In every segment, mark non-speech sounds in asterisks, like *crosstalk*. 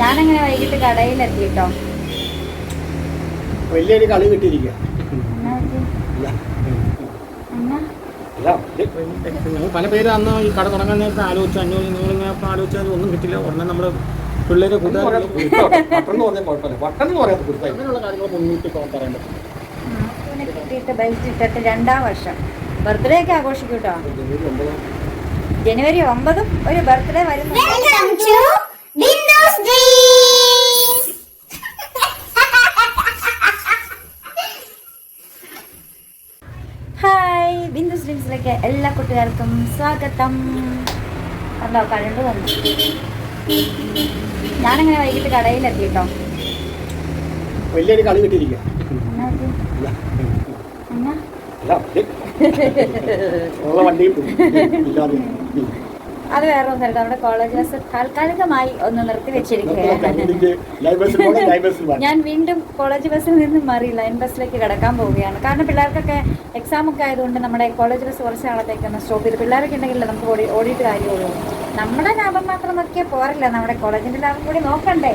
ഞാനങ്ങനെ വൈകിട്ട് കടയിലെത്തി കേട്ടോ വലിയൊരു കളി കിട്ടിയിരിക്കുക പല പേര് അന്ന് ഈ കട തുടങ്ങാൻ നേരത്തെ ആലോചിച്ചു. അഞ്ഞൂറ് നിങ്ങളിങ്ങനെ ആലോചിച്ചാൽ ഒന്നും കിട്ടില്ല. ഉടനെ നമ്മുടെ പിള്ളേരെ കിട്ടിയിട്ട് ബെൽറ്റ് ഇട്ടിട്ട് രണ്ടാം വർഷം. ബർത്ത്ഡേ ഒക്കെ ആഘോഷിക്കും കേട്ടോ ജനുവരി ഒമ്പതും ഒരു ബർത്ത്ഡേ വരുന്നു സ്ട്രീംസിലേക്ക് എല്ലാ കൂട്ടുകാർക്കും സ്വാഗതം. കണ്ടോ കണ്ടു വന്നു. ഞാനങ്ങനെ വൈകിട്ട് കടയിലെത്തി കേട്ടോ വലിയൊരു കളി കിട്ടിയിരിക്കുക. വണ്ടിയും. *laughs* അത് വേറെ ഒന്നല്ല നമ്മുടെ കോളേജ് ബസ് താൽക്കാലികമായി ഒന്ന് നിർത്തി വെച്ചിരിക്കുകയാണ്. ഞാൻ വീണ്ടും കോളേജ് ബസ്സിൽ നിന്നും മാറി ലൈൻ ബസ്സിലേക്ക് കിടക്കാൻ പോവുകയാണ്. കാരണം പിള്ളേർക്കൊക്കെ എക്സാം ഒക്കെ ആയതുകൊണ്ട് നമ്മുടെ കോളേജ് ബസ് കുറച്ച് നാളത്തേക്ക് ഒന്ന് സ്റ്റോപ്പ് ചെയ്ത് പിള്ളേരൊക്കെ ഉണ്ടെങ്കിൽ നമുക്ക് ഓടി ഓടിയിട്ട് കാര്യമുള്ളൂ. നമ്മുടെ ലാഭം മാത്രം നോക്കിയ പോരല്ല നമ്മുടെ കോളേജിന്റെ ലാഭം കൂടി നോക്കണ്ടേ?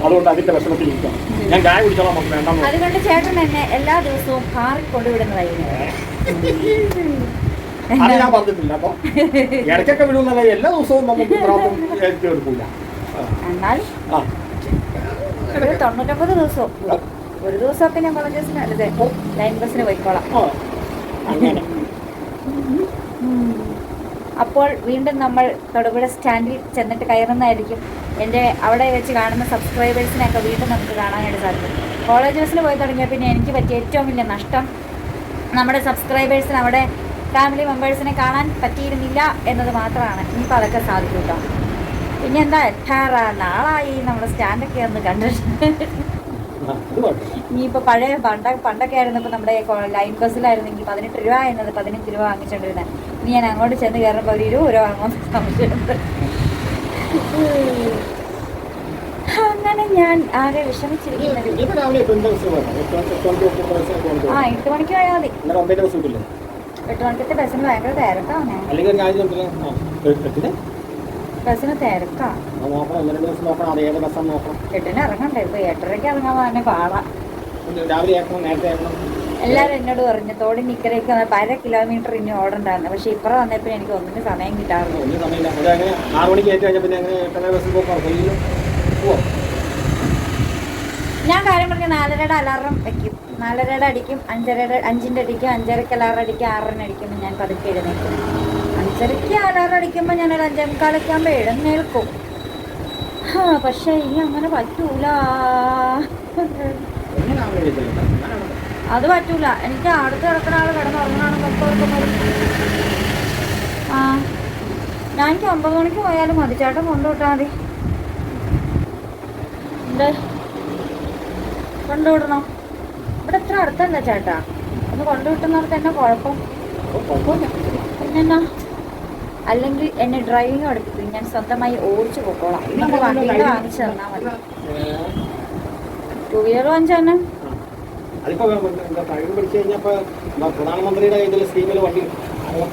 അതുകൊണ്ട് ചേട്ടൻ എന്നെ എല്ലാ ദിവസവും കാറിൽ കൊണ്ടുവിടുന്നതായിരുന്നു അത് ഞാൻ പറഞ്ഞിട്ടില്ല. അപ്പൊ ഇടയ്ക്കൊക്കെ വിടുന്നല്ല എല്ലാ ദിവസവും നമുക്ക് പ്രാന്തം ഏറ്റി എടുക്കൂല എന്നാൽ ഒരു തൊണ്ണൂറ്റൊമ്പത് ദിവസവും. ഒരു ദിവസമൊക്കെ ഞാൻ ബസ്സിന് അല്ലേ ലൈൻ ബസ്സിന് പോയിക്കോളാം. അപ്പോൾ വീണ്ടും നമ്മൾ തൊടുപുഴ സ്റ്റാൻഡിൽ ചെന്നിട്ട് കയറുന്നതായിരിക്കും. എന്റെ അവിടെ വെച്ച് കാണുന്ന സബ്സ്ക്രൈബേഴ്സിനെയൊക്കെ വീണ്ടും നമുക്ക് കാണാനായിട്ട് സാധിക്കും. കോളേജ് ബസ്സിൽ പോയി തുടങ്ങിയ പിന്നെ എനിക്ക് പറ്റിയ ഏറ്റവും വലിയ നഷ്ടം നമ്മുടെ സബ്സ്ക്രൈബേഴ്സിന് അവിടെ ഫാമിലി മെമ്പേഴ്സിനെ കാണാൻ പറ്റിയിരുന്നില്ല എന്നത് മാത്രമാണ് ഇനിയിപ്പോൾ അതൊക്കെ സാധിക്കും കേട്ടോ പിന്നെ എന്താ എട്ടാറ നാളായി നമ്മുടെ സ്റ്റാൻഡൊക്കെ ഒന്ന് കണ്ടിട്ട്. ആ, അത് ഇനിയിപ്പോൾ പഴയ പണ്ട പണ്ടൊക്കെ ആയിരുന്നപ്പോൾ നമ്മുടെ കോ- ലൈൻ ബസ്സിലായിരുന്നെങ്കിൽ പതിനെട്ട് രൂപ എന്നത് പതിനഞ്ച് രൂപ വാങ്ങിച്ചോണ്ടിരുന്നത് ഇനി ഞാൻ അങ്ങോട്ട് ചെന്ന് കയറുമ്പോൾ ഒരു ഇരുപത് രൂപ വാങ്ങുമെന്ന് സംശയമുണ്ട് അങ്ങനെ ഞാൻ ആകെ വിഷമിച്ചിരിക്കുന്നത്. ആ എട്ട് മണിക്ക് പോയാൽ മതി. എട്ട് മണിക്കത്തെ ബസ്സിന് ഭയങ്കര തിരക്കാണ്. അല്ലെങ്കിൽ ഒരു കാര്യം ബസ്സിന് തിരക്കാ. ആ, നോക്കണം. ഒന്ന് രണ്ട് ബസ് നോക്കണം. അത് ഏത് ബസ്സാന്ന് നോക്കണം. എട്ടിന് ഇറങ്ങണ്ടേ. ഇപ്പൊ എട്ടരയ്ക്ക് ഇറങ്ങാൻ തന്നെ പാടാം. എല്ലാവരും എന്നോട് പറഞ്ഞു തോടി നിക്കരയ്ക്ക് പല കിലോമീറ്റർ ഇനി ഓടണ്ടായിരുന്നു പക്ഷെ ഇപ്പറ വന്നപ്പോ എനിക്ക് ഒന്നിന് സമയം കിട്ടാറില്ല. ഞാൻ കാര്യം പറഞ്ഞ നാലരയുടെ അലാറം വെക്കും. നാലരയുടെ അടിക്കും അഞ്ചരയുടെ അഞ്ചിന്റെ അടിക്കും അഞ്ചരയ്ക്ക് അലാറം അടിക്കും ആറിന് അടിക്കുമ്പോൾ ഞാൻ പതുക്കെ എഴുന്നേൽക്കും. അഞ്ചരയ്ക്ക് അലാറം അടിക്കുമ്പോൾ ഞാൻ ഒരു മുക്കാലൊക്കെ ആകുമ്പോൾ എഴുന്നേൽക്കും. ആ പക്ഷേ ഇനി അങ്ങനെ പറ്റൂല. അത് പറ്റൂല. എനിക്ക് അടുത്ത് കിടക്കുന്ന ആൾ കിടന്നുറങ്ങാണ് ആ ഞാൻ എനിക്ക് ഒമ്പത് മണിക്ക് പോയാലും മതി. ചേട്ടൻ കൊണ്ടുവിട്ടാൽ മതി. എന്താ? കൊണ്ടുവിടണം. ഇവിടെ എത്ര അടുത്തല്ല ചേട്ടാ. ഒന്ന് കൊണ്ടുവിട്ടുന്നവർക്ക് തന്നെ കുഴപ്പം? പിന്നെന്നാ? അല്ലെങ്കിൽ എന്നെ ഡ്രൈവിംഗ് പഠിപ്പിക്കും. ഞാൻ സ്വന്തമായി ഓടിച്ചു പോക്കോളാം. നമുക്ക് വണ്ടിയിൽ വാങ്ങിച്ചു തന്നാൽ മതി. ടു വീലർ വാങ്ങിച്ചു തന്നെ. അതിപ്പോ കഴിവ് പഠിച്ചു കഴിഞ്ഞപ്പോ പ്രധാനമന്ത്രിയുടെ ഇതിൽ സ്കീമിൽ വണ്ടി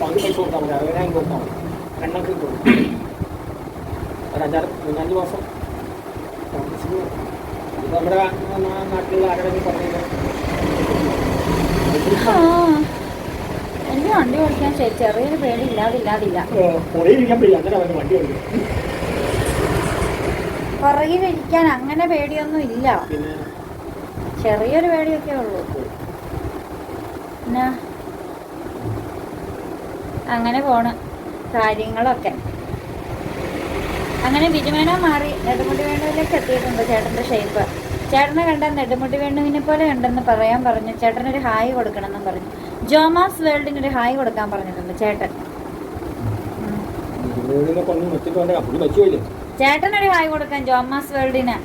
പകുതി പൈസ കൊടുത്താൽ മതി. അറുപതിനായിരം കൊടുത്താൽ മതി. രണ്ടാമത്തെ കൊടുക്കും ഒരു അഞ്ചാറ് മൂന്നഞ്ച് മാസം. നമ്മുടെ നാട്ടിലുള്ള പറഞ്ഞത് എനിക്ക് വണ്ടി ഓടിക്കാൻ ചെറിയൊരു പേടി ഇല്ലാതില്ലാതില്ല പുറകിലിരിക്കാൻ അങ്ങനെ പേടിയൊന്നും ഇല്ല. ചെറിയൊരു പേടിയൊക്കെ ഉള്ളൂ. പിന്നെ? അങ്ങനെ പോണ. കാര്യങ്ങളൊക്കെ. അങ്ങനെ ബിജുമേന മാറി നെടുമുടി വേണുവിലേക്ക് എത്തിയിട്ടുണ്ട് ചേട്ടന്റെ ഷേപ്പ് ചേട്ടനെ കണ്ടാൽ നെടുമുടി വേണുവിനെ പോലെ ഉണ്ടെന്ന് പറയാൻ പറഞ്ഞു. ചേട്ടനൊരു ഹായ് കൊടുക്കണമെന്നും പറഞ്ഞു. ജോമാസ് വേൾഡിന് ഒരു ഹായ് കൊടുക്കാൻ പറഞ്ഞിട്ടുണ്ട് ചേട്ടൻ. ചേട്ടനൊരു ഹായ് കൊടുക്കാൻ ജോമാസ് വേൾഡിന്.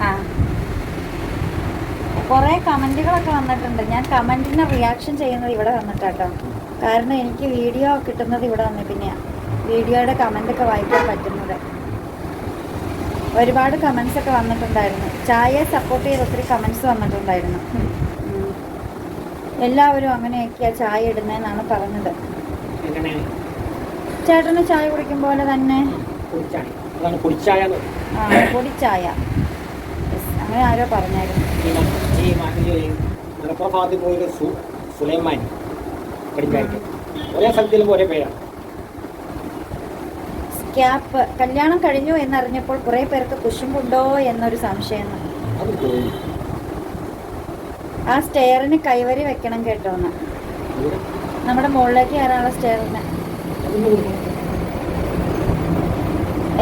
ആ. കുറേ കമന്റുകളൊക്കെ വന്നിട്ടുണ്ട്. ഞാൻ കമന്റിന് റിയാക്ഷൻ ചെയ്യുന്നത് ഇവിടെ വന്നിട്ടാട്ടോ. കാരണം എനിക്ക് വീഡിയോ കിട്ടുന്നത് ഇവിടെ വന്നിട്ട് പിന്നെയാണ് വീഡിയോയുടെ കമന്റൊക്കെ വായിക്കാൻ പറ്റുന്നത്. ഒരുപാട് കമൻസ് ഒക്കെ വന്നിട്ടുണ്ടായിരുന്നു. ചായയെ സപ്പോർട്ട് ചെയ്ത് ഒത്തിരി കമൻസ് വന്നിട്ടുണ്ടായിരുന്നു. എല്ലാവരും അങ്ങനെയൊക്കെയാ ചായ ഇടുന്നതെന്നാണ് പറഞ്ഞത്. ചേട്ടന് ചായ കുടിക്കും പോലെ തന്നെ. ആ പൊടിച്ചായ. അങ്ങനെ ആരോ പറഞ്ഞായിരുന്നു. ഒരേ സ്ഥലത്തിലും ഒരേ പേരാണ്. സ്കാപ്പ് കല്യാണം കഴിഞ്ഞു എന്നറിഞ്ഞപ്പോൾ കുറെ പേർക്ക് കുശുമ്പുണ്ടോ എന്നൊരു സംശയം ആ സ്റ്റെയറിന് കൈവരി വെക്കണം കേട്ടോ എന്ന്. നമ്മുടെ മുകളിലേക്ക് കയറാനുള്ള സ്റ്റെയറിന്.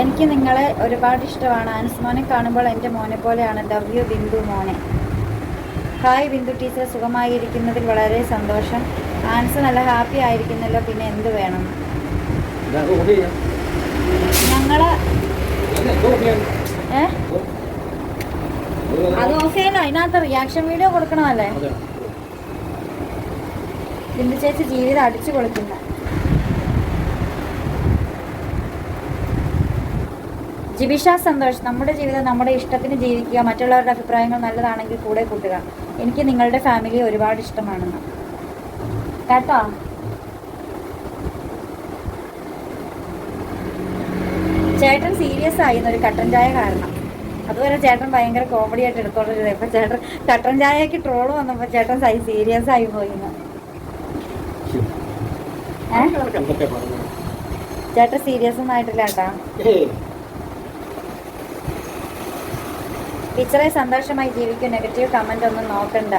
എനിക്ക് നിങ്ങളെ ഒരുപാട് ഇഷ്ടമാണ്. ആൻസ്മോനെ കാണുമ്പോൾ എന്റെ മോനെ പോലെയാണ്. ലവ് യു ബിന്ദു മോനെ. ഹായ് ബിന്ദു ടീച്ചർ സുഖമായിരിക്കുന്നതിൽ വളരെ സന്തോഷം. ആൻസ് നല്ല ഹാപ്പി ആയിരിക്കുന്നല്ലോ. പിന്നെ എന്ത് വേണം? ഞങ്ങൾ. ഏ? അത് ഓഫ് ചെയ്യണോ അതിനകത്ത് റിയാക്ഷൻ വീഡിയോ കൊടുക്കണമല്ലേ. ബിന്ദു ചേച്ചി ജീവിതം അടിച്ചു കൊടുക്കുന്ന ജിബിഷ സന്തോഷ് നമ്മുടെ ജീവിതം നമ്മുടെ ഇഷ്ടത്തിന് ജീവിക്കുക മറ്റുള്ളവരുടെ അഭിപ്രായങ്ങൾ നല്ലതാണെങ്കിൽ കൂടെ കൂട്ടുക. എനിക്ക് നിങ്ങളുടെ ഫാമിലി ഒരുപാട് ഇഷ്ടമാണെന്ന്. കേട്ടോ? ചേട്ടൻ സീരിയസ് ആയി എന്നൊരു കട്ടൻ ചായ കാരണം. അതുവരെ ചേട്ടൻ ഭയങ്കര കോമഡി ആയിട്ട് എടുത്തോണ്ടിരുന്നത്. ഇപ്പൊ ചേട്ടൻ കട്ടൻ ചായക്ക് ട്രോൾ വന്നപ്പോ ചേട്ടൻ സീരിയസ് ആയി പറഞ്ഞു ചേട്ടൻ സീരിയസ് ഒന്നും ആയിട്ടില്ല കേട്ടാ. ടീച്ചറെ സന്തോഷമായി ജീവിക്കും. നെഗറ്റീവ് കമന്റ് ഒന്നും നോക്കണ്ട.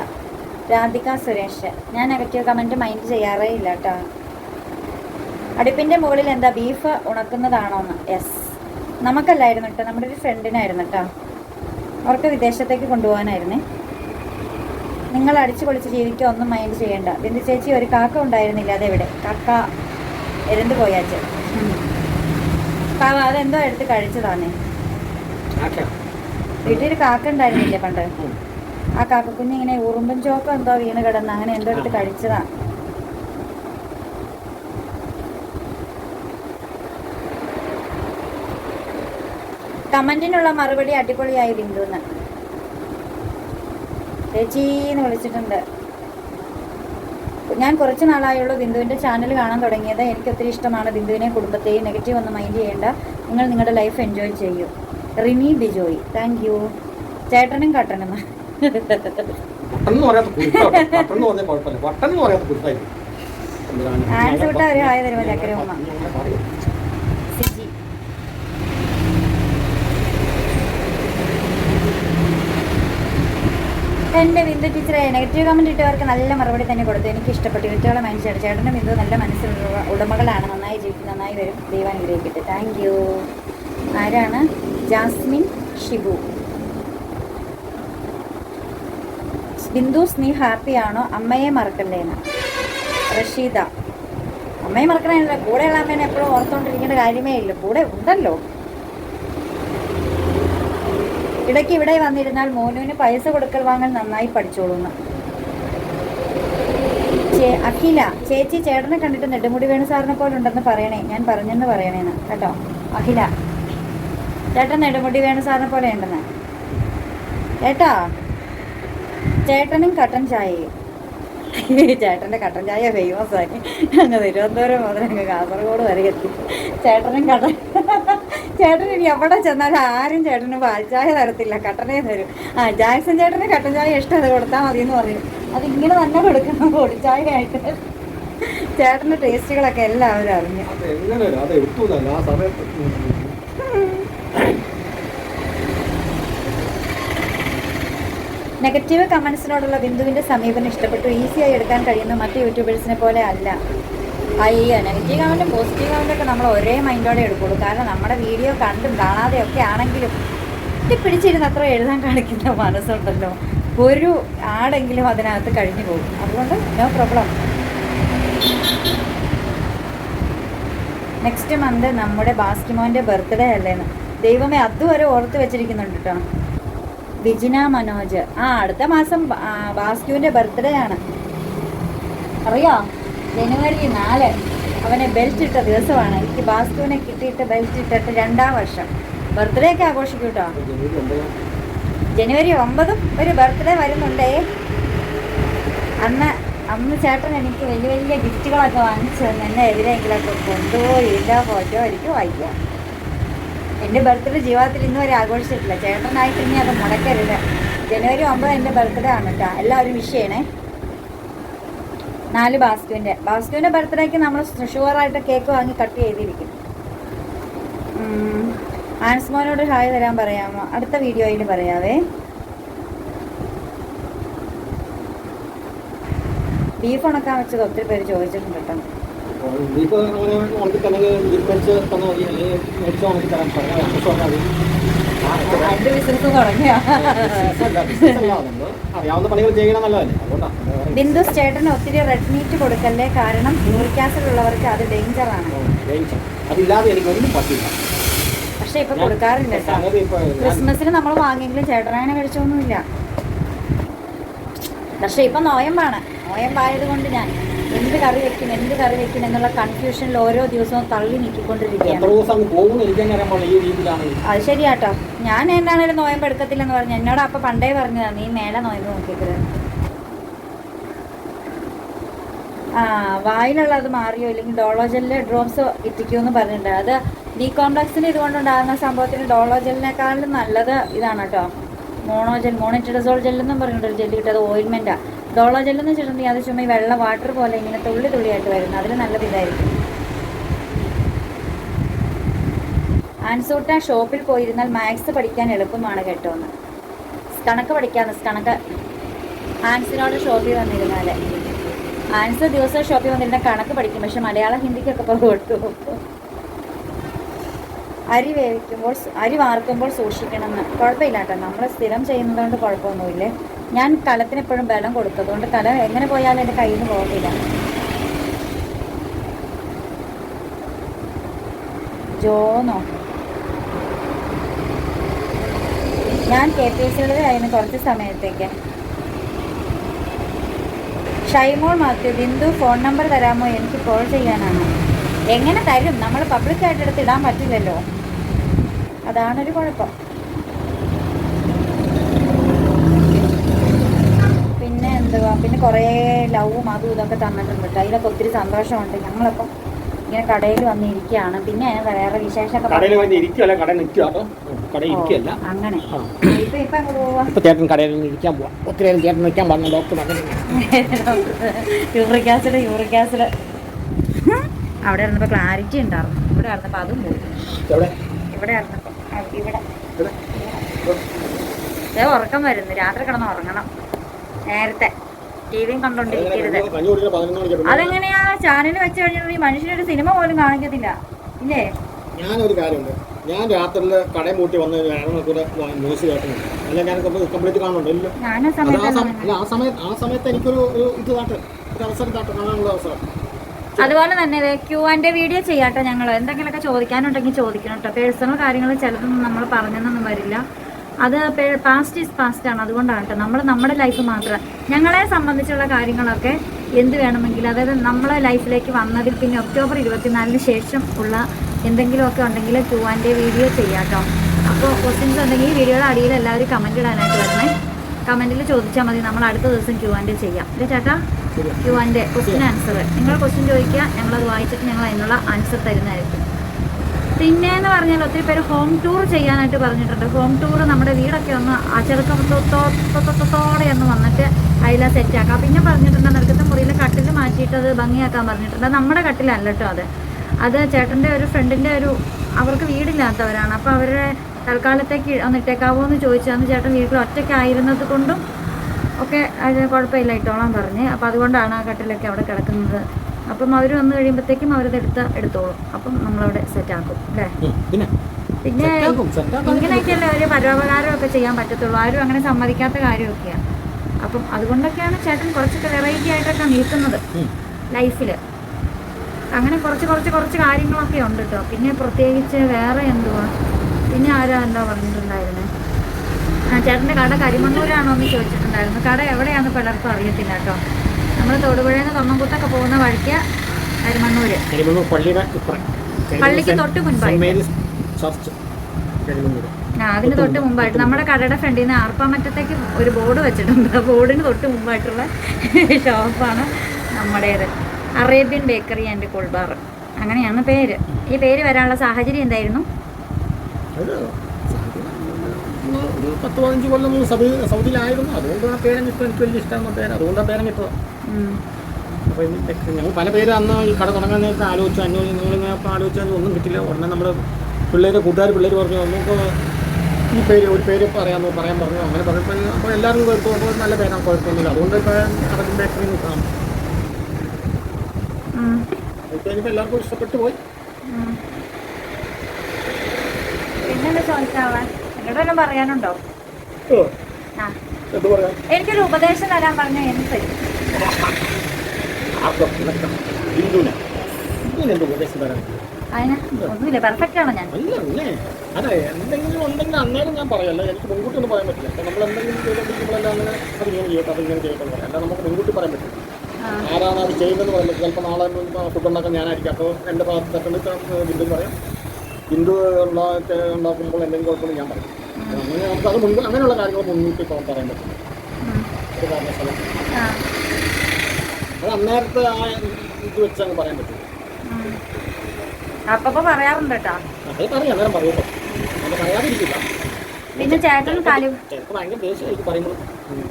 രാധിക സുരേഷ്. ഞാൻ നെഗറ്റീവ് കമന്റ് മൈൻഡ് ചെയ്യാറേ ഇല്ല കേട്ടോ. മുകളിൽ എന്താ ബീഫ് ഉണക്കുന്നതാണോന്ന്? യെസ് നമുക്കല്ലായിരുന്നു കേട്ടോ നമ്മുടെ ഒരു ഫ്രണ്ടിനായിരുന്നു കേട്ടോ അവർക്ക് വിദേശത്തേക്ക് കൊണ്ടുപോകാനായിരുന്നു. നിങ്ങൾ അടിച്ചു പൊളിച്ച് ജീവിക്കുക ഒന്നും മൈൻഡ് ചെയ്യേണ്ട. ബിന്ദു ചേച്ചി ഒരു കാക്ക ഉണ്ടായിരുന്നില്ല അതെവിടെ? കാക്ക എരന്ത് പോയാച്ച്. പാവ അതെന്തോ എടുത്ത് കഴിച്ചതാണേ. വീട്ടിൽ കാക്ക ഉണ്ടായിരുന്നില്ലേ പണ്ട്. ആ കാക്കക്കുഞ്ഞ് ഇങ്ങനെ ഉറുമ്പൻ ചോക്ക എന്തോ വീണ് കിടന്ന് അങ്ങനെ എന്തോ എടുത്ത് കഴിച്ചതാ. കമന്റിനുള്ള മറുപടി അടിപൊളിയായി ബിന്ദുന്ന്. ചേച്ചീന്ന് വിളിച്ചിട്ടുണ്ട്. ഞാൻ കുറച്ച് നാളായുള്ള ബിന്ദുവിന്റെ ചാനൽ കാണാൻ തുടങ്ങിയത്. എനിക്ക് ഒത്തിരി ഇഷ്ടമാണ് ബിന്ദുവിനെ കുടുംബത്തെയും നെഗറ്റീവ് ഒന്നും മൈൻഡ് ചെയ്യേണ്ട. നിങ്ങൾ നിങ്ങളുടെ ലൈഫ് എൻജോയ് ചെയ്യൂ. റിനി ബിജോയ്. താങ്ക് യു ചേട്ടനും കട്ടനും. വട്ടെന്ന് ഒരു ആയ വട്ടെന്ന് പറഞ്ഞാൽ കുഴപ്പമില്ല വട്ടെന്ന് പറയാത്ത കുരുത്തായിരിക്കും എന്തിനാണ്? ആൻസ് വിട്ടാ ഒരു ഹായ് തരുമോ ചക്കര ഉമ്മ അങ്ങനെ പറയും. സിജി എന്റെ ബിന്ദു ടീച്ചറെ നെഗറ്റീവ് കമന്റ് ഇട്ടവർക്ക് നല്ല മറുപടി തന്നെ കൊടുത്തു. എനിക്ക് ഇഷ്ടപ്പെട്ടു. കുട്ടികളെ മനസ്സിലായി ചേട്ടന്റെ ബിന്ദു നല്ല മനസ്സിലുള്ള ഉടമകളാണ്. നന്നായി ജീവിക്കും നന്നായി വരും. ദൈവം അനുഗ്രഹിക്കട്ടെ. താങ്ക് യു ആരാണ്? ജാസ്മിൻ ഷിബു. ബിന്ദുസ് നീ ഹാപ്പിയാണോ അമ്മയെ മറക്കണ്ടേന റഷീദ. അമ്മയെ മറക്കണേ കൂടെയുള്ള അമ്മേനെ എപ്പോഴും ഓർത്തുകൊണ്ടിരിക്കേണ്ട കാര്യമേ ഇല്ല. കൂടെ ഉണ്ടല്ലോ. ഇടയ്ക്ക് ഇവിടെ വന്നിരുന്നാൽ മോനുവിന് പൈസ കൊടുക്കൽ വാങ്ങൽ നന്നായി പഠിച്ചോളൂന്ന്. ചേ- അഖില ചേച്ചി ചേട്ടനെ കണ്ടിട്ട് നെടുമുടി വേണു സാറിനെ പോലെ ഉണ്ടെന്ന് പറയണേ. ഞാൻ പറഞ്ഞെന്ന് പറയണേന്ന്. കേട്ടോ? അഖില ചേട്ടൻ നെടുമുടി വേണു സാറിനെ പോലെ ഉണ്ടെന്ന് കേട്ടോ ചേട്ടനും കട്ടൻ ചായയും. ചേട്ടന്റെ കട്ടൻ ചായ ഫേമസ് ആയി. അങ്ങ് തിരുവനന്തപുരം മുതൽ അങ്ങ് കാസർഗോഡ് വരെ എത്തി. ചേട്ടനും കട്ടൻ ചേട്ടൻ ഇനി എവിടെ ചെന്നാലും ആരും ചേട്ടന് പാൽച്ചായ തരത്തില്ല. കട്ടനേ തരും. ആ ജാക്സൺ ചേട്ടന് കട്ടൻ ചായ ഇഷ്ടം അത് കൊടുത്താൽ മതി എന്ന് പറയും ഇങ്ങനെ തന്നെ കൊടുക്കണം പൊടിച്ചായ ആയിട്ട് ചേട്ടന്റെ ടേസ്റ്റുകളൊക്കെ എല്ലാവരും അറിഞ്ഞു. നെഗറ്റീവ് കമൻസിനോടുള്ള ബിന്ദുവിന്റെ സമീപനം ഇഷ്ടപ്പെട്ടു. ഈസിയായി എടുക്കാൻ കഴിയുന്ന മറ്റു യൂട്യൂബേഴ്സിനെ പോലെ അല്ല. അയ്യോ നെഗറ്റീവ് കമന്റും പോസിറ്റീവ് ഒക്കെ നമ്മൾ ഒരേ മൈൻഡോടെ എടുക്കുള്ളൂ. കാരണം നമ്മുടെ വീഡിയോ കണ്ടും കാണാതെയൊക്കെ ആണെങ്കിലും പിടിച്ചിരുന്ന് അത്ര എഴുതാൻ കാണിക്കുന്ന മനസ്സുണ്ടല്ലോ. ഒരു ആടെങ്കിലും അതിനകത്ത് കഴിഞ്ഞു പോകും. അതുകൊണ്ട് നോ പ്രോബ്ലം നെക്സ്റ്റ് മന്ത് നമ്മുടെ ബാസ്കിമോന്റെ ബർത്ത്ഡേ അല്ലേന്ന് ദൈവമേ അതുവരെ ഓർത്ത് വെച്ചിരിക്കുന്നുണ്ട് കേട്ടോ വിജിന മനോജ്. ആ അടുത്ത മാസം ബ- ബർത്ത്ഡേ ആണ്. അറിയോ? ജനുവരി നാല് അവനെ ബെൽറ്റ് ഇട്ട ദിവസമാണ്. എനിക്ക് ബാസ്തുവിനെ കിട്ടിയിട്ട് ബെൽറ്റ് ഇട്ടിട്ട് രണ്ടാം വർഷം. ബർത്ത്ഡേ ഒക്കെ ആഘോഷിക്കും കേട്ടോ ജനുവരി ഒമ്പതാം ഒരു ബർത്ത്ഡേ വരുന്നുണ്ടേ. അന്ന് അന്ന് ചേട്ടൻ എനിക്ക് വലിയ വലിയ ഗിഫ്റ്റുകളൊക്കെ വാങ്ങിച്ചു തന്നെ. എന്നെ എതിരെങ്കിലൊക്കെ കൊണ്ടുപോയി ഇല്ല ഫോട്ടോ എനിക്ക് വായിക്കാം എന്റെ ബർത്ത്ഡേ ജീവിതത്തിൽ ഇന്ന് വരെ ആഘോഷിച്ചിട്ടില്ല. ചേട്ടനായിട്ട് ഇനി അത് മുടക്കരുത്. ജനുവരി ഒമ്പത് എന്റെ ബർത്ത്ഡേ ആണ് കേട്ടോ എല്ലാവരും ചെയ്യണേ. നാല് ബാസ്കുവിന്റെ ബാസ്കുവിന്റെ ബർത്ത്ഡേക്ക് നമ്മൾ ഷുവറായിട്ട് കേക്ക് വാങ്ങി കട്ട് ചെയ്തിരിക്കും. ആൻസ്മോനോട് ഹായ് തരാൻ പറയാമോ? അടുത്ത വീഡിയോയിൽ പറയാവേ. ബീഫ് ഉണക്കാൻ വെച്ചത് ഒത്തിരി പേര് ചോദിച്ചിട്ടുണ്ട് കേട്ടോ. തന്നെ എന്റെ ബിസിനസ് തുടങ്ങിയ അറിയാവുന്ന പണികൾ ചെയ്യണം നല്ലതല്ലേ അതുകൊണ്ടാണ് ബിന്ദുസ് ചേട്ടന് ഒത്തിരി റെഡ് മീറ്റ് കൊടുക്കല്ലേ? കാരണം യൂറിക് ഉള്ളവർക്ക് അത് ഡേഞ്ചറാണ് അതില്ലാതെ എനിക്കൊന്നും പറ്റില്ല പക്ഷെ ഇപ്പൊ കൊടുക്കാറില്ല ക്രിസ്മസിന് നമ്മൾ വാങ്ങിയെങ്കിലും ചേട്ടനായനെ കഴിച്ചൊന്നുമില്ല. പക്ഷെ ഇപ്പൊ നോയമ്പാണ്. നോയമ്പായത് കൊണ്ട് ഞാൻ എന്ത് കറി വെക്കും എന്ത് കറി വെക്കും എന്നുള്ള കൺഫ്യൂഷനിൽ ഓരോ ദിവസവും തള്ളി നീക്കിക്കൊണ്ടിരിക്കുകയാണ് അത് ശരിയാട്ടോ. ഞാൻ എന്താണേലും നോയമ്പ് എടുക്കത്തില്ലെന്ന് പറഞ്ഞു. എന്നോട് അപ്പൊ പണ്ടേ പറഞ്ഞതാ നീ മേലെ നോയമ്പ് നോക്കിക്കരുത് ആ വായിലുള്ള അത് മാറിയോ? ഇല്ലെങ്കിൽ ഡോളോജലിലെ ഡ്രോപ്സ് ഇറ്റിക്കുമെന്ന് പറഞ്ഞിട്ടുണ്ട്. അത് ഡി കോംപ്ലക്സിന് ഇതുകൊണ്ടുണ്ടാകുന്ന സംഭവത്തിന് ഡോളോജലിനേക്കാളും നല്ലത് ഇതാണ് കേട്ടോ. മോണോജൽ മോണിറ്റഡസോൾ ജെല്ലെന്നും പറഞ്ഞിട്ടുണ്ട് ഒരു ജെല്ല് കിട്ടും. അത് ഓയിൻമെന്റാണ് ഡോളോജെല്ലെന്ന് വെച്ചിട്ടുണ്ടെങ്കിൽ അത് ചുമ്മാ ഈ വെള്ള വാട്ടർ പോലെ ഇങ്ങനെ തുള്ളി തുള്ളിയായിട്ട് വരുന്നത്. അതിൽ നല്ലത് ഇതായിരിക്കും. ആൻസൂട്ട ഷോപ്പിൽ പോയിരുന്നാൽ മാത്സ് പഠിക്കാൻ എളുപ്പമാണ് കേട്ടോ എന്ന് കണക്ക് പഠിക്കാന്ന് കണക്ക് ആൻസിനോട് ഷോപ്പിൽ വന്നിരുന്നാൽ ആൻസ് ദിവസം ഷോപ്പിൽ വന്നിരുന്ന കണക്ക് പഠിക്കും പക്ഷെ മലയാളം ഹിന്ദിക്കൊക്കെ കൊടുത്തു. അരി വേവിക്കുമ്പോൾ അരി വാർക്കുമ്പോൾ സൂക്ഷിക്കണമെന്ന്. കുഴപ്പമില്ല കേട്ടോ നമ്മൾ സ്ഥിരം ചെയ്യുന്നതുകൊണ്ട് കുഴപ്പമൊന്നുമില്ലേ? ഞാൻ കലത്തിന് എപ്പോഴും ബലം കൊടുത്തതുകൊണ്ട് കല എങ്ങനെ പോയാലും എന്റെ കയ്യിൽ നിന്ന് പോകത്തില്ല ജോന്നോ ഞാൻ കെ പി എസ് സിയുടേതായിരുന്നു കുറച്ച് സമയത്തേക്ക്. Shymol Mathew Bindu phone number തരാമോ? എനിക്ക് കോൾ ചെയ്യാനാണ്. എങ്ങനെ തരും? നമ്മൾ പബ്ലിക്കായിട്ട് എടുത്ത് ഇടാൻ പറ്റില്ലല്ലോ. അതാണൊരു കുഴപ്പം പിന്നെ എന്തുവാ? പിന്നെ കുറേ ലവും അതും ഇതൊക്കെ തന്നിട്ടുണ്ട് കേട്ടോ. അതിലൊക്കെ ഒത്തിരി സന്തോഷമുണ്ട്. ഞങ്ങളിപ്പം ഇങ്ങനെ കടയിൽ വന്നിരിക്കുകയാണ് പിന്നെ അതിനകത്ത് വേറെ വിശേഷമൊക്കെ കടയിൽ വന്ന് പറയാനുണ്ട്. ഇരിക്കുകയല്ല കടയിൽ നിൽക്കുക കേട്ടോ ഇരിക്കുകയല്ല. അങ്ങനെ. ഇപ്പം ഇപ്പൊ ഇപ്പൊ അങ്ങ് പോവാ? ഇപ്പൊ ചേട്ടൻ കടയിൽ നിന്ന് ഇരിക്കാൻ പോവാം. ഒത്തിരി നേരം ചേട്ടൻ നിൽക്കാൻ പറഞ്ഞു ഡോക്ടർ പറഞ്ഞു യൂറിക് ആസിഡ് യൂറിക് ആസിഡ്. അവിടെ ഇരുന്നപ്പോൾ ക്ലാരിറ്റി ഉണ്ടായിരുന്നു. ഇവിടെ ഇരുന്നപ്പോൾ അതും പോയി. ഇവിടെ ആയിരുന്നപ്പോൾ ഇവിടെ. ഉറക്കം വരുന്നു. രാത്രി കിടന്ന് ഉറങ്ങണം. നേരത്തെ. ടി വിയും കണ്ടോണ്ടിരിക്കരുത് അതെങ്ങനെയാ ചാനൽ വെച്ച് കഴിഞ്ഞിട്ടുണ്ടെങ്കിൽ മനുഷ്യനൊരു സിനിമ പോലും കാണിക്കത്തില്ല. ഇല്ലേ? ഞാനൊരു കാര്യമുണ്ട്. ഞാൻ രാത്രി കടയും പൂട്ടി വന്ന് അരമണിക്കൂർ ന്യൂസ് കേൾക്കുന്നുണ്ട് അല്ല ഞാൻ കംപ്ലീറ്റ് കാണുന്നുണ്ട്. ഇല്ല. അല്ല ആ സമയത്ത് ആ സമയത്ത് എനിക്കൊരു ഒരു ഇത് താട്ട് ഒരു അവസരം കാണാനുള്ള അവസരം. അതുപോലെ തന്നെ ക്യൂ ആൻഡ് വീഡിയോ ചെയ്യാട്ടോ ഞങ്ങൾ എന്തെങ്കിലുമൊക്കെ ചോദിക്കാനുണ്ടെങ്കിൽ ചോദിക്കണം കേട്ടോ. പേഴ്സണൽ കാര്യങ്ങൾ ചിലതൊന്നും നമ്മൾ പറഞ്ഞെന്നൊന്നും വരില്ല. അത് പാസ്റ്റ് ഈസ് പാസ്റ്റ് ആണ്. അതുകൊണ്ടാണ് കേട്ടോ. നമ്മൾ നമ്മുടെ ലൈഫ് മാത്രം. ഞങ്ങളെ സംബന്ധിച്ചുള്ള കാര്യങ്ങളൊക്കെ എന്ത് വേണമെങ്കിലും അതായത് നമ്മളെ ലൈഫിലേക്ക് വന്നതിൽ പിന്നെ ഒക്ടോബർ ഇരുപത്തിനാലിന് ശേഷം ഉള്ള എന്തെങ്കിലുമൊക്കെ ഉണ്ടെങ്കിൽ ടു ആൻഡ് വീഡിയോ ചെയ്യാം കേട്ടോ. അപ്പോൾ ക്വസ്റ്റ്യൻസ് ഉണ്ടെങ്കിൽ ഈ വീഡിയോയുടെ അടിയിൽ എല്ലാവരും കമന്റ് ഇടാനായിട്ട് വരണേ. കമന്റിൽ ചോദിച്ചാൽ മതി. നമ്മൾ അടുത്ത ദിവസം ക്യൂ ആൻഡ് ചെയ്യാം. അല്ലേ ചേട്ടാ. ക്യൂ ആൻഡ് ക്വസ്റ്റ്യൻ ആൻസർ നിങ്ങൾ ക്വസ്റ്റ്യൻ ചോദിക്കുക. ഞങ്ങളത് വായിച്ചിട്ട് ഞങ്ങൾ അതിനുള്ള ആൻസർ തരുന്നതായിരിക്കും. പിന്നെ എന്ന് പറഞ്ഞാൽ ഒത്തിരി പേര് ഹോം ടൂർ ചെയ്യാനായിട്ട് പറഞ്ഞിട്ടുണ്ട്. ഹോം ടൂർ നമ്മുടെ വീടൊക്കെ ഒന്ന് അച്ചടക്കത്തോടെ ഒന്ന് വന്നിട്ട് അതിലെ സെറ്റാക്കാം പിന്നെ പറഞ്ഞിട്ടുണ്ട് നടുക്കത്തെ മുറിയിൽ കട്ടിൽ മാറ്റിയിട്ട് അത് ഭംഗിയാക്കാൻ പറഞ്ഞിട്ടുണ്ട്. നമ്മുടെ കട്ടിലല്ല കേട്ടോ അത്. അത് ചേട്ടന്റെ ഒരു ഫ്രണ്ടിന്റെ ഒരു അവർക്ക് വീടില്ലാത്തവരാണ്. അപ്പോൾ അവരുടെ തൽക്കാലത്തേക്ക് ഒന്ന് ഇട്ടേക്കാവോ എന്ന് ചോദിച്ചാന്ന് ചേട്ടൻ വീട്ടിൽ ഒറ്റയ്ക്കായിരുന്നത് കൊണ്ടും ഒക്കെ അത് കുഴപ്പമില്ല ഇട്ടോളാൻ പറഞ്ഞ്. അപ്പോൾ അതുകൊണ്ടാണ് ആ കട്ടിലൊക്കെ അവിടെ കിടക്കുന്നത്. അപ്പം അവർ വന്നു കഴിയുമ്പോഴത്തേക്കും അവരത് എടുത്ത എടുത്തോളും. അപ്പം നമ്മളവിടെ സെറ്റാക്കും അല്ലേ. പിന്നെ? പിന്നെ ഇങ്ങനെയൊക്കെയല്ലേ ഒരു പരോപകാരമൊക്കെ ചെയ്യാൻ പറ്റത്തുള്ളൂ. ആരും അങ്ങനെ സമ്മതിക്കാത്ത കാര്യമൊക്കെയാണ് അപ്പം അതുകൊണ്ടൊക്കെയാണ് ചേട്ടൻ കുറച്ചൊക്കെ വെറൈറ്റി ആയിട്ടൊക്കെ നിൽക്കുന്നത് ലൈഫിൽ അങ്ങനെ കുറച്ച് കുറച്ച് കുറച്ച് കാര്യങ്ങളൊക്കെ ഉണ്ട് കേട്ടോ പിന്നെ പ്രത്യേകിച്ച് വേറെ എന്തുവാ? പിന്നെ ആരാ എന്താ പറഞ്ഞിട്ടുണ്ടായിരുന്നത് ചേട്ടന്റെ കട കരിമണ്ണൂരാണോ എന്ന് ചോദിച്ചിട്ടുണ്ടായിരുന്നു. കട എവിടെയാണെന്ന് പലർക്കും അറിയത്തില്ല കേട്ടോ നമ്മൾ തൊടുപുഴയിൽ നിന്ന് തൊണ്ണംകുത്തൊക്കെ പോകുന്ന വഴിക്ക് കരിമണ്ണൂര്. കരിമണ്ണൂർ പള്ളിയുടെ ഇപ്പുറം. പള്ളിക്ക് തൊട്ട് ചർച്ച് കരിമണ്ണൂർ ആ അതിന് തൊട്ട് മുമ്പായിട്ട്. നമ്മുടെ കടയുടെ ഫ്രണ്ടിൽ നിന്ന് ആർപ്പാമറ്റത്തേക്ക് ഒരു ബോർഡ് വെച്ചിട്ടുണ്ട്. ആ ബോർഡിന് തൊട്ട് മുമ്പായിട്ടുള്ള ഷോപ്പാണ് നമ്മുടേത്. Arabian bakery and cool bar. അങ്ങനെയാണ് പേര്. ഈ പേര് വരാനുള്ള സാഹചര്യം എന്തായിരുന്നു? അത് ഒരു പത്ത് പതിനഞ്ച് കൊല്ലം സൗദി സൗദിയിലായിരുന്നു. അതുകൊണ്ട് ആ പേരും കിട്ടും എനിക്ക് വലിയ ഇഷ്ടമാണ് പേര് അതുകൊണ്ട് ആ പേരും ഇപ്പോൾ. അപ്പോൾ ഞങ്ങൾ പല പേര് അന്ന് ഈ കട തുടങ്ങാൻ നേരത്തെ ആലോചിച്ചു. അഞ്ഞൂറ് നിങ്ങളിങ്ങനെ ആലോചിച്ചാൽ ഒന്നും കിട്ടില്ല. ഉടനെ നമ്മൾ പിള്ളേർ കൂട്ടുകാർ പിള്ളേർ പറഞ്ഞു നമുക്ക് ഈ പേര് ഒരു പേര് പറയാമെന്ന് പറയാൻ പറഞ്ഞു. അങ്ങനെ പറഞ്ഞപ്പോൾ അപ്പോൾ എല്ലാവരും കേട്ടു നല്ല പേരാണ് കുഴപ്പമൊന്നുമില്ല. അതുകൊണ്ട് ഇപ്പോൾ അടക്കം ബേക്കറി നിൽക്കാം. ഇപ്പോൾ എനിക്ക് എല്ലാവർക്കും ഇഷ്ടപ്പെട്ടു പോയി. പിന്നെന്താ ചോദിച്ചാവാൻ എന്നോട് വല്ലതും പറയാനുണ്ടോ? ആ. എനിക്കൊരു ഉപദേശം തരാൻ പറഞ്ഞ എന്ത് ഒന്നുമില്ല പെർഫെക്റ്റ് ആണോ ഞാൻ. അതെ എന്തെങ്കിലും ഉണ്ടെങ്കിൽ അന്നേരം ഞാൻ പറയല്ല എനിക്ക് മുൻകൂട്ടി ഒന്നും പറയാൻ പറ്റില്ല. നമ്മൾ എന്തെങ്കിലും ചെയ്തുകൊണ്ടിരിക്കുമ്പോഴെല്ലാം അങ്ങനെ അത് ഇങ്ങനെ ചെയ്യട്ടെ അത് ഇങ്ങനെ ചെയ്യട്ടെ പറയാം. അല്ല നമുക്ക് മുൻകൂട്ടി പറയാൻ പറ്റില്ല. ആരാണ് അത് ചെയ്യുന്നത് ചിലപ്പോൾ നാളെ ഫുഡ് ഉണ്ടാക്കാൻ ഞാനായിരിക്കും. അപ്പോൾ എന്റെ ഭാഗത്ത് പറയാം. ഹിന്ദു ഉണ്ടാക്കി ഉണ്ടാക്കുമ്പോൾ എന്തെങ്കിലും കുഴപ്പമില്ല ഞാൻ പറയും. അങ്ങനെ നമുക്ക് അത് മുൻപ് അങ്ങനെയുള്ള കാര്യങ്ങൾ മുൻകൂട്ടി പറയാൻ പറ്റും. അത് അന്നേരത്തെ ആ ഇത് വെച്ച് അങ്ങ് പറയാൻ പറ്റും. അപ്പൊ പറയാറുണ്ട് കേട്ടോ. അത് പറയും അന്നേരം പറയുമ്പോൾ അത് പറയാതിരിക്കില്ല. പിന്നെ ചേട്ടൻ ഭയങ്കര ദേഷ്യമായിരിക്കും പറയുമ്പോൾ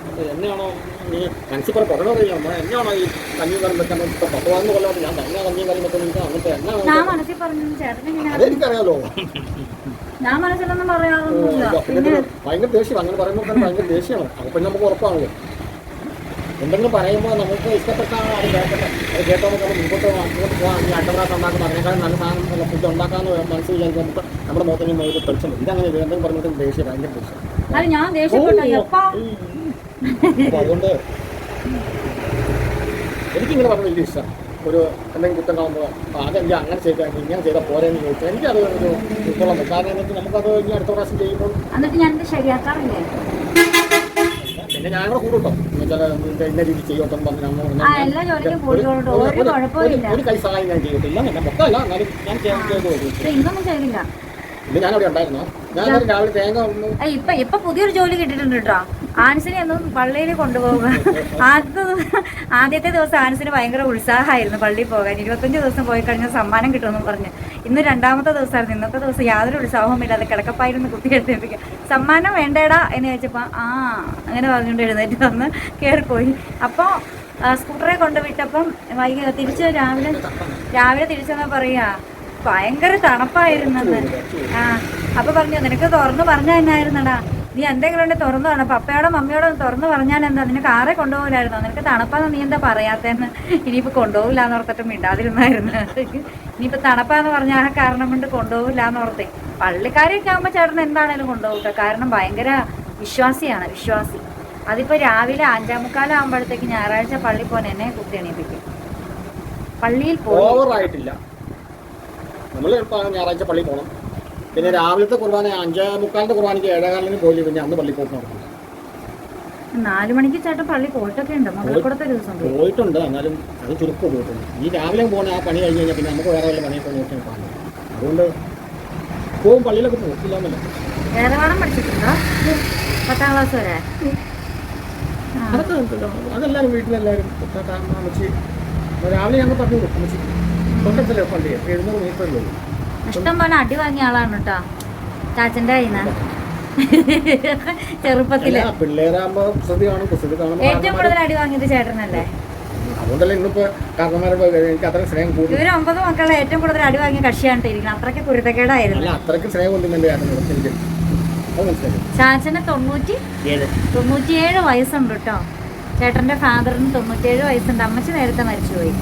അപ്പോൾ എന്നെയാണോ നീ മനസ്സിൽ കുറെ പുറകെ അറിയാം എന്നാണോ ഈ കഞ്ഞി കാലം വെക്കാൻ ഇപ്പോൾ പത്ത് പതിനൊന്ന് കൊല്ലമായിട്ട് ഞാൻ തന്നെ കഞ്ഞി കാലം വെക്കാൻ എനിക്ക് അങ്ങനത്തെ ഞാൻ എന്നെ മനസ്സിൽ പറഞ്ഞു ചേട്ടൻ ഇങ്ങനെ അതെനിക്കറിയാലോ. ഞാൻ മനസ്സിലൊന്നും പറയാറൊന്നുമില്ല. പിന്നെ ഭയങ്കര ദേഷ്യം അങ്ങനെ പറയുമ്പോൾ തന്നെ ഭയങ്കര ദേഷ്യമാണ് അപ്പോൾ നമുക്ക് ഉറപ്പാണല്ലോ. എന്തെങ്കിലും പറയുമ്പോൾ നമുക്ക് ഇഷ്ടപ്പെട്ട അത് കേൾക്കട്ടെ. അത് കേട്ടോ നമുക്ക് മുമ്പോട്ട് അങ്ങോട്ട് പോകാം ഈ അട്ടപ്രാസം ഉണ്ടാക്കുന്ന അതിനേക്കാൾ നല്ല സാധനം ഫുഡ് ഉണ്ടാക്കാമെന്ന് മനസ്സിൽ വിചാരിക്കാൻ നമുക്ക് നമ്മുടെ മുഖത്തിന് നമുക്ക് തെളിച്ചുണ്ട് ഇതങ്ങനെ ഇത് എന്തെങ്കിലും പറയുമ്പോൾ ദേഷ്യം ഭയങ്കര ദേഷ്യം. അത് ഞാൻ ദേഷ്യപ്പെട്ടു. അതുകൊണ്ട് എനിക്കിങ്ങനെ പറഞ്ഞ വലിയ ഇഷ്ടം. ഒരു എന്തെങ്കിലും കുറ്റം കാണുമ്പോൾ അതെങ്കിൽ അങ്ങനെ ചെയ്താൽ ഇങ്ങനെ ചെയ്താൽ പോരെന്ന് ചോദിച്ചാൽ എനിക്കത് ഒരു ഉൾക്കൊള്ളാൻ പറ്റും. കാരണം എന്നിട്ട് നമുക്കത് ഇനി അടുത്ത പ്രാവശ്യം ചെയ്യുമ്പോൾ പിന്നെ ഞാനിത് കൂടെ കൂടുട്ടോ. എന്നുവെച്ചാൽ ഇന്ന രീതി ചെയ്യോട്ടെ എന്ന് പറഞ്ഞ് ഒരു- കൈ സഹായം ഞാൻ ചെയ്തിട്ടില്ല. എന്നെ മൊത്തമല്ല. എന്നാലും ഞാൻ ചെയ്യാൻ ചെയ്ത് ഇത് ഞാനവിടെ ഉണ്ടായിരുന്നോ? ഞാൻ രാവിലെ തേങ്ങ ഒന്ന് ഏയ് ഇപ്പൊ ഇപ്പൊ പുതിയൊരു ജോലി കിട്ടിയിട്ടുണ്ട് കേട്ടോ ആൻസിനെ ഒന്നും പള്ളിയിൽ കൊണ്ടുപോകുക ആദ്യത്തെ ആദ്യത്തെ ദിവസം ആൻസിന് ഭയങ്കര ഉത്സാഹമായിരുന്നു പള്ളിയിൽ പോകാൻ. ഇരുപത്തഞ്ച് ദിവസം പോയി കഴിഞ്ഞാൽ സമ്മാനം കിട്ടുമെന്ന് പറഞ്ഞ്. ഇന്ന് രണ്ടാമത്തെ ദിവസമായിരുന്നു. ഇന്നത്തെ ദിവസം യാതൊരു ഉത്സാഹവും ഇല്ലാതെ കിടക്കപ്പായിരുന്നു കുത്തി എടുത്തേപ്പിക്കുക സമ്മാനം വേണ്ടേടാ എന്ന് ചോദിച്ചപ്പോൾ ആ അങ്ങനെ പറഞ്ഞുകൊണ്ട് എഴുന്നേറ്റ് വന്ന് കയറിപ്പോയി അപ്പോൾ സ്കൂട്ടറെ കൊണ്ടുവിട്ടപ്പം വൈകി തിരിച്ച് രാവിലെ രാവിലെ തിരിച്ചെന്നാ പറയാ ഭയങ്കര തണുപ്പായിരുന്നത് ആ അപ്പൊ പറഞ്ഞു നിനക്ക് തുറന്നു പറഞ്ഞ എന്നായിരുന്നടാ? നീ എന്തെങ്കിലും ഉണ്ടെങ്കിൽ തുറന്നു പറഞ്ഞു പപ്പയോടോ മമ്മിയോടോ ഒന്ന് തുറന്നു പറഞ്ഞാൽ എന്താ? നിനക്ക് ആരെ കൊണ്ടുപോകില്ലായിരുന്നോ? നിനക്ക് തണുപ്പാന്ന് നീ എന്താ പറയാത്തേന്ന് ഇനിയിപ്പോ കൊണ്ടുപോകില്ല എന്ന് ഓർത്തിട്ട് മിണ്ടാതിരുന്നായിരുന്നു. ഇനിയിപ്പോ തണുപ്പാന്ന് പറഞ്ഞാൽ ആ കാരണം കൊണ്ട് കൊണ്ടുപോകില്ല എന്ന് ഓർത്തേ. പള്ളിക്കാരെയൊക്കെ ആകുമ്പോൾ ചേട്ടൻ എന്താണേലും കൊണ്ടുപോകട്ടെ? കാരണം ഭയങ്കര വിശ്വാസിയാണ് വിശ്വാസി. അതിപ്പോ രാവിലെ അഞ്ചാം മുക്കാലാകുമ്പോഴത്തേക്ക് ഞായറാഴ്ച പള്ളി പോകാൻ എന്നെ കുത്തി എണീപ്പിക്കും. പള്ളിയിൽ പോയി. നമ്മൾ ഞായറാഴ്ച പള്ളി പോകണം പിന്നെ രാവിലത്തെ കുർബാന അഞ്ചേ മുക്കാലത്തെ കുർബാനയ്ക്ക് ഏഴേകാലിന് പോയി പിന്നെ അന്ന് പള്ളി പോകുന്നു നടക്കും നാലു മണിക്ക് ചേട്ടൻ പള്ളി പോയിട്ടൊക്കെ ഉണ്ട്. ദിവസം പോയിട്ടുണ്ട്. എന്നാലും അത് ചുരുക്കം പോയിട്ടുണ്ട് ഈ രാവിലെ പോകുന്ന ആ പണി കഴിഞ്ഞ് കഴിഞ്ഞാൽ പിന്നെ നമുക്ക് വേറെ വല്ല പണിയൊക്കെ നോക്കി കാണും അതുകൊണ്ട് പോകും. പള്ളിയിലൊക്കെ പോകും എന്നല്ല. വേറെ പഠിച്ചിട്ടുണ്ടോ? പത്താം ക്ലാസ് വരെ. അതൊക്കെ. അതെല്ലാവരും വീട്ടിലെല്ലാവരും അമ്മച്ചി. രാവിലെ ഞങ്ങൾ പറഞ്ഞു കൊടുക്കും. അമ്മച്ചി തൊട്ടത്തില്ലേ പള്ളി? എഴുന്നൂറ് മീറ്റർ ഉള്ളൂ. ഇഷ്ടം പോലെ അടി വാങ്ങിയ ആളാണ് കേട്ടോ ചാച്ചന്റെ കയ്യിൽ നിന്ന് ചെറുപ്പത്തിൽ ഏറ്റവും കൂടുതൽ അടി വാങ്ങിയത് ചേട്ടനല്ലേ? അതുകൊണ്ടല്ലേ ഇന്നിപ്പോ കാരണന്മാരെ എനിക്ക് സ്നേഹം ഇവർ ഒമ്പത് മക്കളെ ഏറ്റവും കൂടുതൽ അടി വാങ്ങിയ കക്ഷിയാണ് അത്രയ്ക്ക് അത്രയ്ക്ക് കുരുത്തക്കേടായിരുന്നു. അത്രയ്ക്ക് സ്നേഹം ചാച്ചന് തൊണ്ണൂറ്റി തൊണ്ണൂറ്റിയേഴ് വയസ്സുണ്ട് കേട്ടോ ചേട്ടന്റെ ഫാദറിന് തൊണ്ണൂറ്റിയേഴ് വയസ്സുണ്ട്. അമ്മച്ചി നേരത്തെ മരിച്ചുപോയി.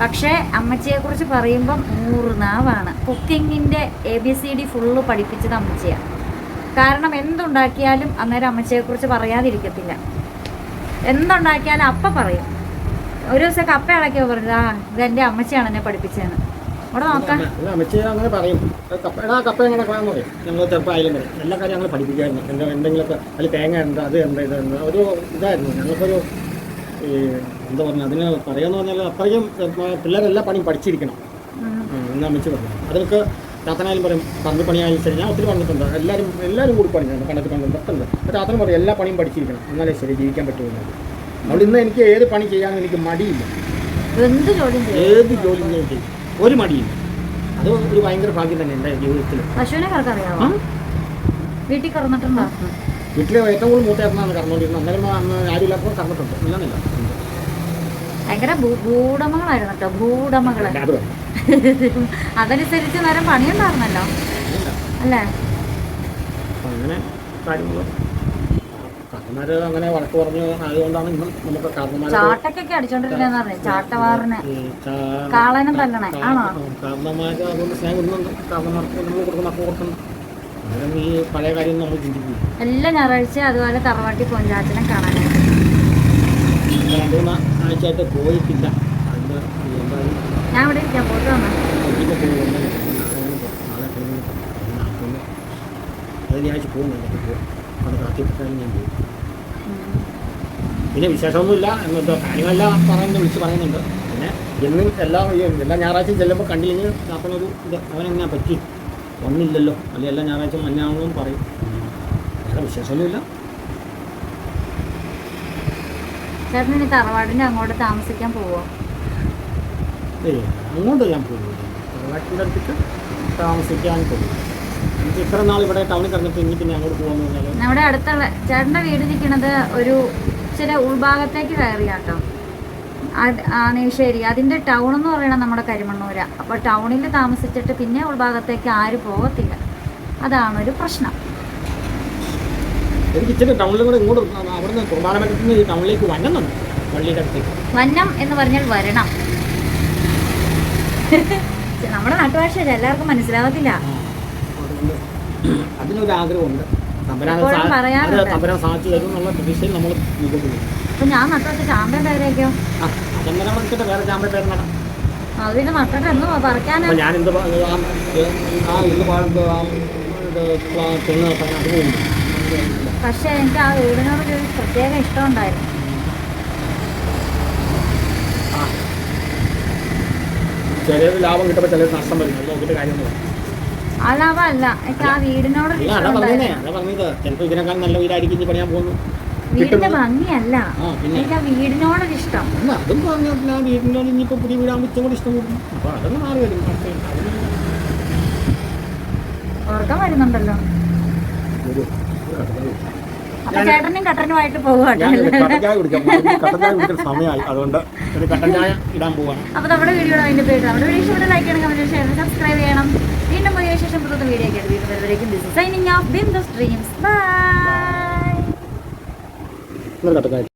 പക്ഷേ അമ്മച്ചിയെ കുറിച്ച് പറയുമ്പം നൂറ് നാവാണ് കുക്കിങ്ങിന്റെ A B C D full പഠിപ്പിച്ചത് അമ്മച്ചിയാണ് കാരണം എന്തുണ്ടാക്കിയാലും അന്നേരം അമ്മച്ചിയെ കുറിച്ച് പറയാതിരിക്കത്തില്ല. എന്തുണ്ടാക്കിയാലും അപ്പ പറയും. ഒരു ദിവസം കപ്പ ഇളക്കിയോ പറഞ്ഞത് ആ ഇത് എന്റെ അമ്മച്ചിയാണ് എന്നെ പഠിപ്പിച്ചതെന്ന്. അവിടെ നോക്കാം. പറയും. കപ്പ കപ്പ എങ്ങനെ ഒരു ഈ എന്താ പറഞ്ഞാൽ അതിന് പറയാന്ന് പറഞ്ഞാൽ അത്രയും പിള്ളേരെല്ലാം പണിയും പഠിച്ചിരിക്കണം. എന്നാ മെച്ച അമ്മച്ചി പറഞ്ഞു. അതൊക്കെ രാത്രനായാലും പറയും പറഞ്ഞു പണിയായാലും ശരി ഞാൻ ഒത്തിരി പറഞ്ഞിട്ടുണ്ട്. എല്ലാവരും എല്ലാവരും കൂടി പണിയാണ് കണ്ടത്തിൽ പണി പെട്ടെന്ന്. രാത്രി പറയും എല്ലാ പണിയും പഠിച്ചിരിക്കണം. എന്നാലേ ശരി ജീവിക്കാൻ പറ്റുള്ളൂ അതുകൊണ്ട് ഇന്ന് എനിക്ക് ഏത് പണി ചെയ്യാനും എനിക്ക് മടിയില്ല. എന്ത് ചെയ്യും ഏത് ജോലി ഞാൻ ചെയ്യും. ഒരു മടിയില്ല. അത് ഒരു ഭയങ്കര ഭാഗ്യം തന്നെ എന്റെ ജീവിതത്തിൽ പശുവിനെ? വീട്ടിൽ കറന്നിട്ടുണ്ടോ? വീട്ടിലെ ഏറ്റവും കൂടുതൽ മൂത്തയായിരുന്നാണ് കറന്നുകൊണ്ടിരുന്നത് അന്നേരം അന്ന് ആരുമില്ലാത്തപ്പോൾ കറന്നിട്ടുണ്ട്. ഇല്ലെന്നില്ല. ഭയങ്കര ഭൂടമകളായിരുന്നു കേട്ടോ ഭൂവുടമകൾ. അത് അതനുസരിച്ച് നേരം പണിയുണ്ടായിരുന്നല്ലോ. അല്ലേ? അങ്ങനെ കാര്യങ്ങൾ അങ്ങനെ വഴക്ക് പറഞ്ഞു ആയതുകൊണ്ടാണ് ഇന്നും നമുക്ക് കാരണന്മാർ ചാട്ടക്കൊക്കെ അടിച്ചോണ്ടിരിക്കുന്ന പറഞ്ഞു ചാട്ടവാറിന്. കാളനും തല്ലണേ ആണോ? കാരണന്മാർ അതുകൊണ്ട് സ്നേഹം ഇടുന്നുണ്ട് കാരണന്മാർക്ക് നമ്മൾ കൊടുക്കുന്ന ഈ പഴയ കാര്യം നമ്മൾ ചിന്തിക്കുന്നു എല്ലാ ഞായറാഴ്ച അതുപോലെ തറവാട്ടി പൊഞ്ചാച്ചനെ കാണാനായിട്ട്. ആഴ്ചയായിട്ട് പോയിട്ടില്ല. എന്തായാലും ഞാൻ ഇവിടെ പോയിട്ട് വന്നു. അതിനാഴ്ച പോകുന്നുണ്ട് ഞാൻ പിന്നെ വിശേഷമൊന്നുമില്ല. എന്നിട്ട് കാര്യമെല്ലാം പറയുന്നത് വിളിച്ച് പറയുന്നുണ്ട്. പിന്നെ എന്നും എല്ലാ എല്ലാ ഞായറാഴ്ചയും ചെല്ലുമ്പോൾ കണ്ടില്ലെങ്കിൽ നാപ്പനൊരു ഇത് അവനെങ്ങനെ പറ്റി? ഒന്നില്ലല്ലോ അല്ലെങ്കിൽ എല്ലാ ഞായറാഴ്ചയും മഞ്ഞാണെന്നും പറയും. വേറെ വിശേഷമൊന്നുമില്ല. ചേട്ടൻ ഇനി തറവാടിന്റെ അങ്ങോട്ട് താമസിക്കാൻ പോവോ? അങ്ങോട്ട് ഞാൻ പോകും തറവാട്ടിന്റെ അടുത്തേക്ക് താമസിക്കാൻ പോകും എനിക്ക് ഇത്ര നാൾ ഇവിടെ ടൗണിൽ കിടന്നിട്ട് ഇനി പിന്നെ അങ്ങോട്ട് പറഞ്ഞാൽ നമ്മുടെ അടുത്തുള്ള വീട് നിൽക്കുന്നത് ഒരു ചില ഉൾഭാഗത്തേക്ക് കയറിയാട്ടോ. അത് ആനേശ്വരി അതിന്റെ ടൗൺ എന്ന് പറയുന്നത് നമ്മുടെ കരിമണ്ണൂര. അപ്പോൾ ടൗണിൽ താമസിച്ചിട്ട് പിന്നെ ഉൾഭാഗത്തേക്ക് ആരും പോകത്തില്ല. അതാണ് ഒരു പ്രശ്നം. എനിക്ക് ഇച്ചിരി ടൗണിലും കൂടെ ഇങ്ങോട്ട് അവിടുന്ന് കുർബാനമറ്റത്തിൽ നിന്ന് ഈ ടൗണിലേക്ക് വന്നുന്നുണ്ട് പള്ളിയുടെ അടുത്തേക്ക് വന്നം എന്ന് പറഞ്ഞാൽ വരണം നമ്മുടെ നാട്ടുഭാഷയല്ല എല്ലാവർക്കും മനസ്സിലാവത്തില്ല അതിനൊരാഗ്രഹമുണ്ട് അതിനൊരു ആഗ്രഹമുണ്ട് തമ്പരാൻ എപ്പോഴും പറയാറുണ്ട്. തമ്പരാൻ സാധിച്ചു തരും എന്നുള്ള പ്രതീക്ഷയിൽ നമ്മൾ അപ്പൊ ഞാൻ ചാമ്പൻ പേരേക്കോ വേറെ പേര് നടാം അതിന് നട്ടിട്ട് എന്നോ പറിക്കാനാ അപ്പോൾ ഞാനെന്ത് പ- ആ ഇത് തെങ്ങ് അത് പോകുന്നു പക്ഷെ എനിക്ക് ആ വീടിനോട് ഒരു പ്രത്യേക ഇഷ്ടമുണ്ടായിരുന്നു. ചിലത് ലാഭം കിട്ടുമ്പോൾ ചിലത് നഷ്ടം വരും. അത് നോക്കിയിട്ട് കാര്യമൊന്നും അല്ലാവ അല്ല. എനിക്ക് ആ വീടിനോടൊരു ഇല്ല അതാ പറഞ്ഞേ. ഇഷ്ടമുണ്ടായിരുന്നു അതാ പറഞ്ഞത്. ചിലപ്പോൾ ഇതിനേക്കാൾ നല്ല വീടായിരിക്കും ഇനി പണിയാൻ പോകുന്നു വീടിന്റെ കിട്ടുന്നത്. ഭംഗിയല്ല. ആ പിന്നെ. എനിക്ക് ആ വീടിനോടൊരു ഇഷ്ടം. എന്നാ അതും പറഞ്ഞില്ല വീടിനോട് ഇനിയിപ്പോൾ പുതിയ വീടാകുമ്പോൾ ഇച്ചും കൂടി ഇഷ്ടം കൂടും. അപ്പോൾ അതൊന്നും മാറി വരും. പക്ഷേ അതിന് ഓർക്കാൻ വരുന്നുണ്ടല്ലോ. ഒരു ഒരു ചേട്ടനും കട്ടനുമായിട്ട് പോവുകയാണ്. സമയമായി. അതുകൊണ്ട് ഒരു കട്ടൻ ചായ ഇടാൻ പോവാണ് അപ്പൊ നമ്മുടെ വീഡിയോ അതിന്റെ പേര് നമ്മുടെ വീഡിയോ ഇഷ്ടപ്പെട്ട ലൈക്ക് ചെയ്യണം കമന്റ് ചെയ്യണം സബ്സ്ക്രൈബ് ചെയ്യണം. വീണ്ടും പോയ ശേഷം പുതിയ വീഡിയോ ഒക്കെ വീണ്ടും വരുന്നവരേക്കും സൈനിങ് ഓഫ് ഡ്രീംസ് ബൈ ഒരു കട്ടൻ ചായ